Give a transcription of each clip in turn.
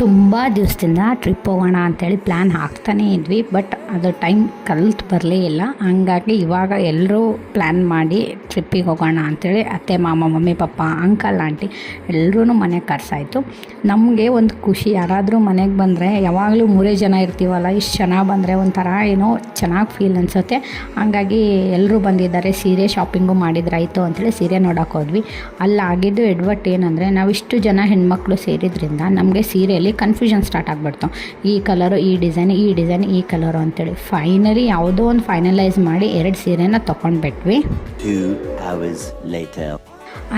ತುಂಬ ದಿವಸದಿಂದ ಟ್ರಿಪ್ ಹೋಗೋಣ ಅಂತೇಳಿ ಪ್ಲ್ಯಾನ್ ಹಾಕ್ತಾನೇ ಇದ್ವಿ ಬಟ್ ಅದು ಟೈಮ್ ಕಲ್ತು ಬರಲೇ ಇಲ್ಲ. ಹಂಗಾಗಿ ಇವಾಗ ಎಲ್ಲರೂ ಪ್ಲ್ಯಾನ್ ಮಾಡಿ ಟ್ರಿಪ್ಪಿಗೆ ಹೋಗೋಣ ಅಂತೇಳಿ ಅತ್ತೆ, ಮಾಮ, ಮಮ್ಮಿ, ಪಪ್ಪ ಅಂಕಲ್ ಆಂಟಿ ಎಲ್ಲರೂ ಮನೆಗೆ ಕರ್ಸಾಯಿತು. ನಮಗೆ ಒಂದು ಖುಷಿ, ಯಾರಾದರೂ ಮನೆಗೆ ಬಂದರೆ ಯಾವಾಗಲೂ ಮೂರೇ ಜನ ಇರ್ತೀವಲ್ಲ, ಇಷ್ಟು ಚೆನ್ನಾಗಿ ಬಂದರೆ ಒಂಥರ ಏನೋ ಚೆನ್ನಾಗಿ ಫೀಲ್ ಅನಿಸುತ್ತೆ. ಹಂಗಾಗಿ ಎಲ್ಲರೂ ಬಂದಿದ್ದಾರೆ, ಸೀರೆ ಶಾಪಿಂಗು ಮಾಡಿದ್ರಾಯಿತು ಅಂತೇಳಿ ಸೀರೆ ನೋಡೋಕೆ ಹೋದ್ವಿ. ಅಲ್ಲಿ ಆಗಿದ್ದು ಎಡ್ವಟ್ ಏನಂದರೆ ನಾವಿಷ್ಟು ಜನ ಹೆಣ್ಮಕ್ಳು ಸೇರಿದ್ರಿಂದ ನಮಗೆ ಸೀರೆಯಲ್ಲಿ ಕನ್ಫ್ಯೂಷನ್ ಸ್ಟಾರ್ಟ್ ಆಗಿಬಿಡ್ತು ಈ ಕಲರು ಈ ಡಿಸೈನ್ ಈ ಡಿಸೈನ್ ಈ ಕಲರು ಅಂತೇಳಿ ಫೈನಲಿ ಯಾವುದೋ ಒಂದು ಫೈನಲೈಸ್ ಮಾಡಿ ಎರಡು ಸೀರೆನ ತೊಗೊಂಡ್ಬಿಟ್ವಿ.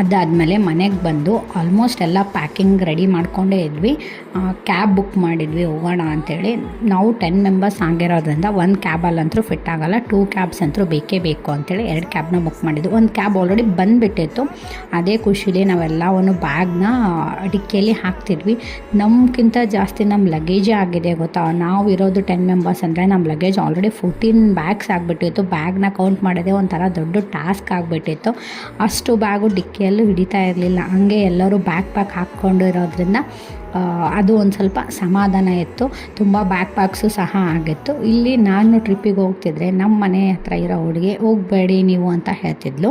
ಅದಾದಮೇಲೆ ಮನೆಗೆ ಬಂದು ಆಲ್ಮೋಸ್ಟ್ ಎಲ್ಲ ಪ್ಯಾಕಿಂಗ್ ರೆಡಿ ಮಾಡ್ಕೊಂಡೇ ಇದ್ವಿ. ಕ್ಯಾಬ್ ಬುಕ್ ಮಾಡಿದ್ವಿ, ಹೋಗೋಣ ಅಂಥೇಳಿ ನಾವು ಟೆನ್ ಮೆಂಬರ್ಸ್ ಆಗಿರೋದ್ರಿಂದ ಒಂದು ಕ್ಯಾಬಲ್ಲಂತೂ ಫಿಟ್ ಆಗಲ್ಲ ಟೂ ಕ್ಯಾಬ್ಸ್ ಅಂತೂ ಬೇಕೇ ಬೇಕು ಅಂತೇಳಿ ಎರಡು ಕ್ಯಾಬ್ನ ಬುಕ್ ಮಾಡಿದ್ವಿ. ಒಂದು ಕ್ಯಾಬ್ ಆಲ್ರೆಡಿ ಬಂದುಬಿಟ್ಟಿತ್ತು. ಅದೇ ಖುಷಿಲಿ ನಾವೆಲ್ಲವನ್ನು ಬ್ಯಾಗ್ನ ಡಿಕ್ಕಿಯಲ್ಲಿ ಹಾಕ್ತಿದ್ವಿ. ನಮ್ಗಿಂತ ಜಾಸ್ತಿ ನಮ್ಮ ಲಗೇಜೇ ಆಗಿದೆ ಗೊತ್ತಾ? ನಾವು ಇರೋದು ಟೆನ್ ಮೆಂಬರ್ಸ್ ಅಂದರೆ ನಮ್ಮ ಲಗೇಜ್ ಆಲ್ರೆಡಿ ಫೋರ್ಟೀನ್ ಬ್ಯಾಗ್ಸ್ ಆಗಿಬಿಟ್ಟಿತ್ತು. ಬ್ಯಾಗ್ನ ಕೌಂಟ್ ಮಾಡೋದೇ ಒಂಥರ ದೊಡ್ಡ ಟಾಸ್ಕ್ ಆಗಿಬಿಟ್ಟಿತ್ತು. ಅಷ್ಟು ಬ್ಯಾಗು ಡಿಕ್ಕಿಯಲ್ಲೂ ಹಿಡಿತಾ ಇರಲಿಲ್ಲ. ಹಂಗೆ ಎಲ್ಲರೂ ಬ್ಯಾಕ್ ಪ್ಯಾಕ್ ಹಾಕ್ಕೊಂಡು ಇರೋದ್ರಿಂದ ಅದು ಒಂದು ಸ್ವಲ್ಪ ಸಮಾಧಾನ ಇತ್ತು. ತುಂಬ ಬ್ಯಾಕ್ ಪ್ಯಾಕ್ಸು ಸಹ ಆಗಿತ್ತು. ಇಲ್ಲಿ ನಾನು ಟ್ರಿಪ್ಪಿಗೆ ಹೋಗ್ತಿದ್ರೆ ನಮ್ಮ ಮನೆ ಹತ್ರ ಇರೋ ಹುಡುಗಿ, ಹೋಗಬೇಡಿ ನೀವು ಅಂತ ಹೇಳ್ತಿದ್ಲು.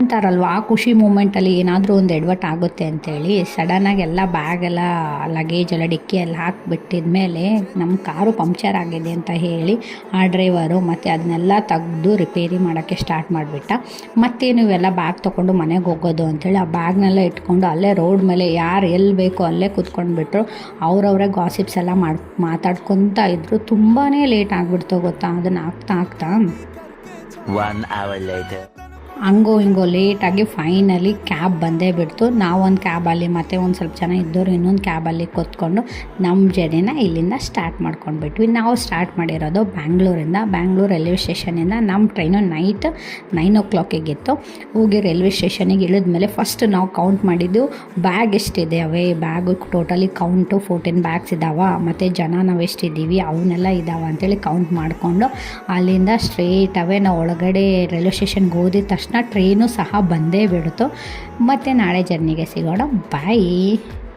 ಅಂತಾರಲ್ವ? ಆ ಖುಷಿ ಮೂಮೆಂಟಲ್ಲಿ ಏನಾದರೂ ಒಂದು ಎಡ್ವಟ್ ಆಗುತ್ತೆ ಅಂತೇಳಿ ಸಡನ್ನಾಗಿ ಎಲ್ಲ ಬ್ಯಾಗ್ ಎಲ್ಲ ಲಗೇಜ್ ಎಲ್ಲ, ಡಿಕ್ಕಿ ಎಲ್ಲ ಹಾಕ್ಬಿಟ್ಟಿದ ಮೇಲೆ ನಮ್ಮ ಕಾರು ಪಂಕ್ಚರ್ ಆಗಿದೆ ಅಂತ ಹೇಳಿ ಆ ಡ್ರೈವರು ಮತ್ತು ಅದನ್ನೆಲ್ಲ ತೆಗೆದು ರಿಪೇರಿ ಮಾಡೋಕ್ಕೆ ಸ್ಟಾರ್ಟ್ ಮಾಡಿಬಿಟ್ಟ. ಮತ್ತೇನು ಇವೆಲ್ಲ ಬ್ಯಾಗ್ ತೊಗೊಂಡು ಮನೆಗೆ ಹೋಗೋದು ಅಂತೇಳಿ ಆ ಬ್ಯಾಗ್ನೆಲ್ಲ ಇಟ್ಕೊಂಡು ಅಲ್ಲೇ ರೋಡ್ ಮೇಲೆ ಯಾರು ಎಲ್ಲಿ ಬೇಕೋ ಅಲ್ಲೇ ಕೂತ್ಕೊಂಡ್ಬಿಟ್ರು. ಅವರವರೇ ಗಾಸಿಪ್ಸ್ ಎಲ್ಲ ಮಾಡಿ, ಮಾತಾಡ್ಕೊತಾ ಇದ್ರು. ತುಂಬಾ ಲೇಟ್ ಆಗಿಬಿಡ್ತು ಗೊತ್ತಾ? ಅದನ್ನು ಆಗ್ತಾ ಆಗ್ತಾ One hour later. ಹಂಗೋ ಹಿಂಗೋ ಲೇಟಾಗಿ ಫೈನಲಿ ಕ್ಯಾಬ್ ಬಂದೇ ಬಿಡ್ತು. ನಾವೊಂದು ಕ್ಯಾಬಲ್ಲಿ ಮತ್ತು ಒಂದು ಸ್ವಲ್ಪ ಜನ ಇದ್ದವರು ಇನ್ನೊಂದು ಕ್ಯಾಬಲ್ಲಿ ಕೂತ್ಕೊಂಡು ನಮ್ಮ ಜರ್ನಿನ ಇಲ್ಲಿಂದ ಸ್ಟಾರ್ಟ್ ಮಾಡ್ಕೊಂಡ್ಬಿಟ್ವಿ. ನಾವು ಸ್ಟಾರ್ಟ್ ಮಾಡಿರೋದು ಬ್ಯಾಂಗ್ಳೂರಿಂದ ಬ್ಯಾಂಗ್ಳೂರು ರೈಲ್ವೆ ಸ್ಟೇಷನಿಂದ ನಮ್ಮ ಟ್ರೈನು ನೈಟ್ ನೈನ್ ಓ ಕ್ಲಾಕಿಗಿತ್ತು ಹೋಗಿ ರೈಲ್ವೆ ಸ್ಟೇಷನಿಗೆ ಇಳಿದ್ಮೇಲೆ ಫಸ್ಟ್ ನಾವು ಕೌಂಟ್ ಮಾಡಿದ್ದು ಬ್ಯಾಗ್ ಅವೇ? Bag totally count fourteen bags ಇದ್ದಾವ ಮತ್ತು ಜನ ನಾವು ಎಷ್ಟಿದ್ದೀವಿ? ಅವನ್ನೆಲ್ಲ ಇದ್ದಾವೆ ಅಂತೇಳಿ ಕೌಂಟ್ ಮಾಡಿಕೊಂಡು ಅಲ್ಲಿಂದ ಸ್ಟ್ರೇಟ್ ಅವೇ ನಾವು ಒಳಗಡೆ ರೈಲ್ವೆ ಸ್ಟೇಷನ್ಗೆ ಹೋದಿದ ತಕ್ಷಣ ಟ್ರೈನು ಸಹ ಬಂದೇ ಬಿಡುತ್ತೋ. ಮತ್ತು ನಾಳೆ ಜರ್ನಿಗೆ ಸಿಗೋಣ. ಬಾಯ್